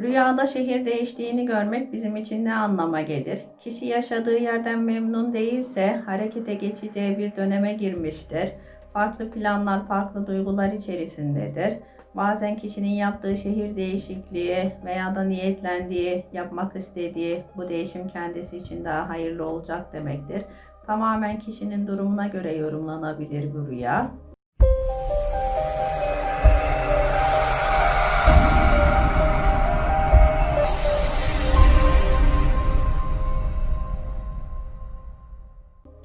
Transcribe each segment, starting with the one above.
Rüyada şehir değiştiğini görmek bizim için ne anlama gelir? Kişi yaşadığı yerden memnun değilse harekete geçeceği bir döneme girmiştir. Farklı planlar, farklı duygular içerisindedir. Bazen kişinin yaptığı şehir değişikliği veya da niyetlendiği, yapmak istediği bu değişim kendisi için daha hayırlı olacak demektir. Tamamen kişinin durumuna göre yorumlanabilir bu rüya.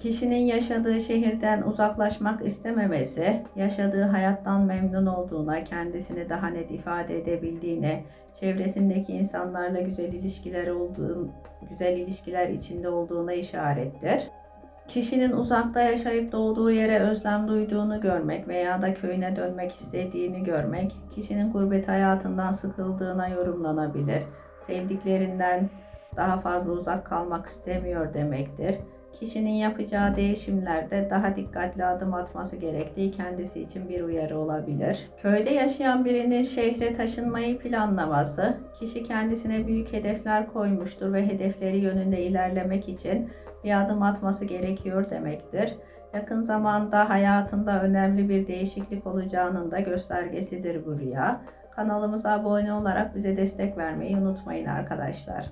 Kişinin yaşadığı şehirden uzaklaşmak istememesi, yaşadığı hayattan memnun olduğuna, kendisini daha net ifade edebildiğine, çevresindeki insanlarla güzel ilişkiler olduğun, güzel ilişkiler içinde olduğuna işarettir. Kişinin uzakta yaşayıp doğduğu yere özlem duyduğunu görmek veya da köyüne dönmek istediğini görmek, kişinin gurbet hayatından sıkıldığına yorumlanabilir. Sevdiklerinden daha fazla uzak kalmak istemiyor demektir. Kişinin yapacağı değişimlerde daha dikkatli adım atması gerektiği kendisi için bir uyarı olabilir. Köyde yaşayan birinin şehre taşınmayı planlaması, kişi kendisine büyük hedefler koymuştur ve hedefleri yönünde ilerlemek için bir adım atması gerekiyor demektir. Yakın zamanda hayatında önemli bir değişiklik olacağının da göstergesidir bu rüya. Kanalımıza abone olarak bize destek vermeyi unutmayın arkadaşlar.